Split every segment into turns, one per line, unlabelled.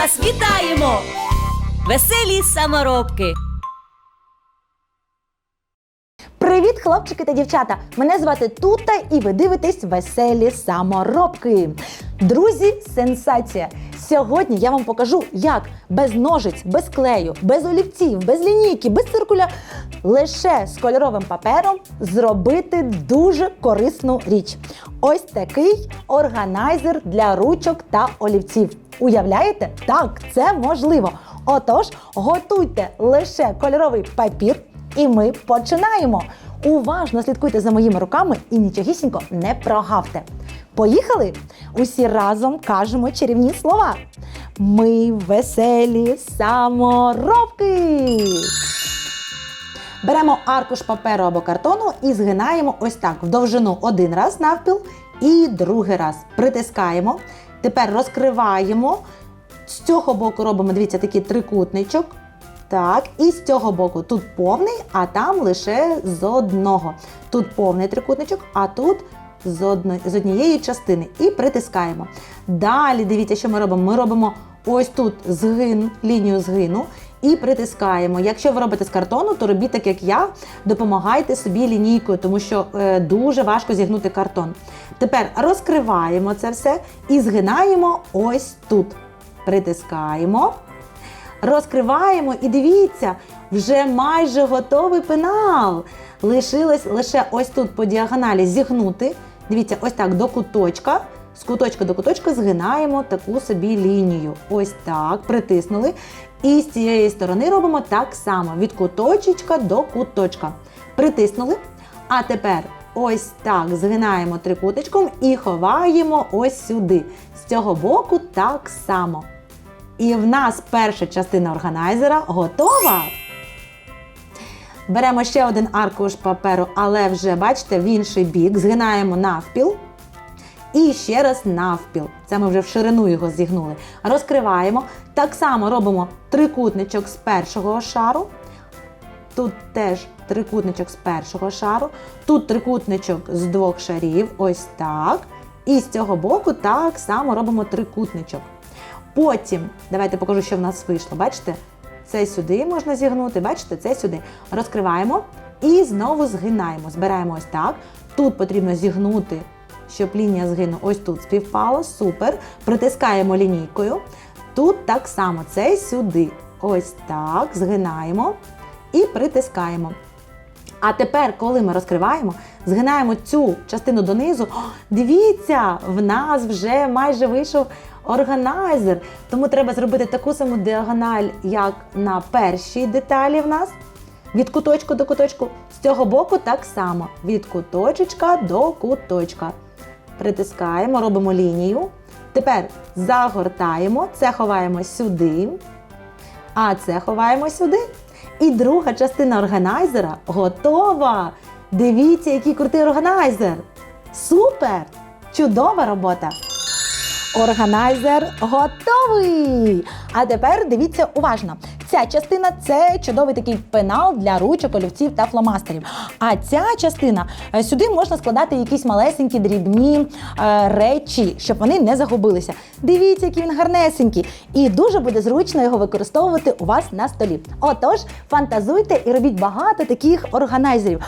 вас вітаємо, веселі саморобки.
Привіт, хлопчики та дівчата! Мене звати Тута, і ви дивитесь веселі саморобки. Друзі, сенсація! Сьогодні я вам покажу, як без ножиць, без клею, без олівців, без лінійки, без циркуля, лише з кольоровим папером зробити дуже корисну річ. Ось такий органайзер для ручок та олівців. Уявляєте? Так, це можливо. Отож, готуйте лише кольоровий папір. І ми починаємо. Уважно слідкуйте за моїми руками і нічогісінько не прогавте. Поїхали! Усі разом кажемо чарівні слова. Ми веселі саморобки. Беремо аркуш паперу або картону і згинаємо ось так в довжину один раз навпіл і другий раз. Притискаємо. Тепер розкриваємо. З цього боку робимо, дивіться, такий трикутничок. Так, і з цього боку тут повний, а там лише з одного. Тут повний трикутничок, а тут з, однієї частини. І притискаємо. Далі дивіться, що ми робимо. Ми робимо ось тут згин, лінію згину і притискаємо. Якщо ви робите з картону, то робіть так, як я. Допомагайте собі лінійкою, тому що е, дуже важко зігнути картон. Тепер розкриваємо це все і згинаємо ось тут. Притискаємо. Розкриваємо і дивіться, вже майже готовий пенал. Лишилось лише ось тут по діагоналі зігнути. Дивіться, ось так до куточка. З куточка до куточка згинаємо таку собі лінію. Ось так, притиснули. І з цієї сторони робимо так само: від куточечка до куточка. Притиснули. А тепер ось так згинаємо трикуточком і ховаємо ось сюди. З цього боку так само. І в нас перша частина органайзера готова. Беремо ще один аркуш паперу, але вже, бачите, в інший бік. Згинаємо навпіл. І ще раз навпіл. Це ми вже в ширину його зігнули. Розкриваємо. Так само робимо трикутничок з першого шару. Тут теж трикутничок з першого шару. Тут трикутничок з двох шарів. Ось так. І з цього боку так само робимо трикутничок. Потім, давайте покажу, що в нас вийшло. Бачите? Це сюди можна зігнути, бачите, це сюди. Розкриваємо і знову згинаємо. Збираємо ось так. Тут потрібно зігнути, щоб лінія згину ось тут співпала. Супер. Притискаємо лінійкою. Тут так само, це сюди. Ось так. Згинаємо і притискаємо. А тепер, коли ми розкриваємо, згинаємо цю частину донизу. О, дивіться, в нас вже майже вийшов органайзер. Тому треба зробити таку саму діагональ, як на першій деталі в нас. Від куточку до куточку. З цього боку так само. Від куточечка до куточка. Притискаємо, робимо лінію. Тепер загортаємо, це ховаємо сюди, а це ховаємо сюди. І друга частина органайзера готова. Дивіться, який крутий органайзер. Супер! Чудова робота! Органайзер готовий! А тепер дивіться уважно. Ця частина це чудовий такий пенал для ручок, олівців та фломастерів. А ця частина е, сюди можна складати якісь малесенькі дрібні е, речі, щоб вони не загубилися. Дивіться, який він гарнесенький, і дуже буде зручно його використовувати у вас на столі. Отож, фантазуйте і робіть багато таких органайзерів.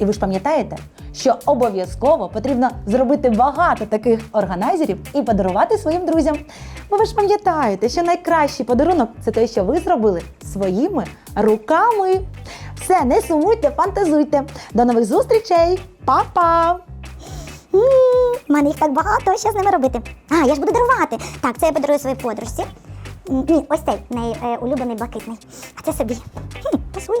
І ви ж пам'ятаєте, що обов'язково потрібно зробити багато таких органайзерів і подарувати своїм друзям. Бо ви ж пам'ятаєте, що найкращий подарунок це те, що ви зробили своїми руками. Все, не сумуйте, фантазуйте. До нових зустрічей! Па-па!
У мене їх так багато, що з ними робити? А, я ж буду дарувати. Так, це я подарую своїй подружці. Ні, ось цей неї е, блакитний. А це собі. Хм, пасує.